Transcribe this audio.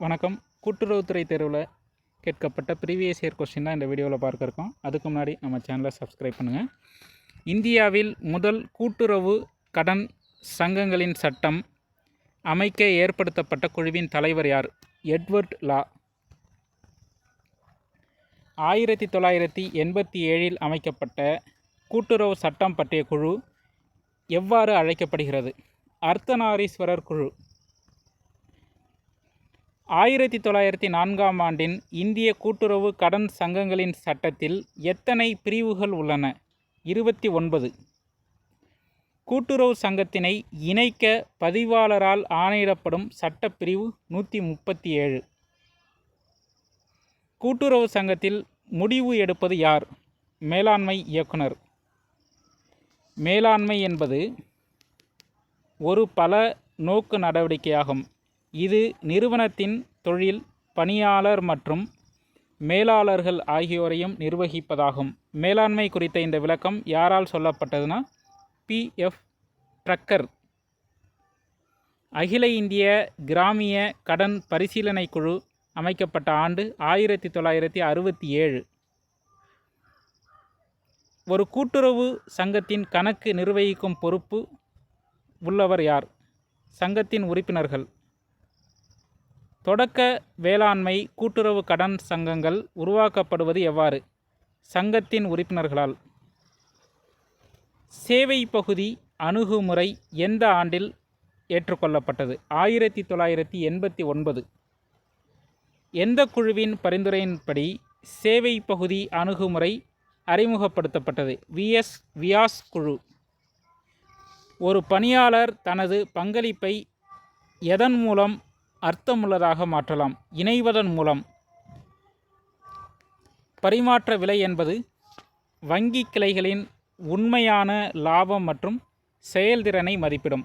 வணக்கம். கூட்டுறவுத்துறை தேர்வில் கேட்கப்பட்ட ப்ரீவியஸ் இயர் கொஸ்டின் தான் இந்த வீடியோவில் பார்க்க இருக்கோம் அதுக்கு முன்னாடி நம்ம சேனலை சப்ஸ்கிரைப் பண்ணுங்கள் இந்தியாவில் முதல் கூட்டுறவு கடன் சங்கங்களின் சட்டம் அமைக்க ஏற்படுத்தப்பட்ட குழுவின் தலைவர் யார்? Edward Law. ஆயிரத்தி தொள்ளாயிரத்தி எண்பத்தி ஏழில் அமைக்கப்பட்ட கூட்டுறவு சட்டம் பற்றிய குழு எவ்வாறு அழைக்கப்படுகிறது? அர்த்தநாரீஸ்வரர் குழு. ஆயிரத்தி தொள்ளாயிரத்தி நான்காம் ஆண்டின் இந்திய கூட்டுறவு கடன் சங்கங்களின் சட்டத்தில் எத்தனை பிரிவுகள் உள்ளன? இருபத்தி ஒன்பது. கூட்டுறவு சங்கத்தினை இணைக்க பதிவாளரால் ஆணையிடப்படும் சட்டப்பிரிவு நூற்றி முப்பத்தி ஏழு கூட்டுறவு சங்கத்தில் முடிவு எடுப்பது யார்? மேலாண்மை இயக்குனர். மேலாண்மை என்பது ஒரு பல நோக்கு நடவடிக்கையாகும். இது நிறுவனத்தின் தொழில் பணியாளர் மற்றும் மேலாளர்கள் ஆகியோரையும் நிர்வகிப்பதாகும். மேலாண்மை குறித்த இந்த விளக்கம் யாரால் சொல்லப்பட்டதுன்னா பிஎஃப் ட்ரக்கர். அகில இந்திய கிராமிய கடன் பரிசீலனை குழு அமைக்கப்பட்ட ஆண்டு ஆயிரத்தி தொள்ளாயிரத்தி அறுபத்தி ஏழு. ஒரு கூட்டுறவு சங்கத்தின் கணக்கு நிர்வகிக்கும் பொறுப்பு உள்ளவர் யார்? சங்கத்தின் உறுப்பினர்கள். தொடக்க வேளாண்மை கூட்டுறவு கடன் சங்கங்கள் உருவாக்கப்படுவது எவ்வாறு? சங்கத்தின் உறுப்பினர்களால். சேவை பகுதி அணுகுமுறை எந்த ஆண்டில் ஏற்றுக்கொள்ளப்பட்டது? ஆயிரத்தி தொள்ளாயிரத்தி எண்பத்தி ஒன்பது எந்த குழுவின் பரிந்துரையின்படி சேவை பகுதி அணுகுமுறை அறிமுகப்படுத்தப்பட்டது? விஎஸ் வியாஸ் குழு. ஒரு பணியாளர் தனது பங்களிப்பை எதன் மூலம் அர்த்தமுள்ளதாக மாற்றலாம். இணைவதன் மூலம். பரிமாற்ற விலை என்பது வங்கி கிளைகளின் உண்மையான லாபம் மற்றும் செயல்திறனை மதிப்பிடும்.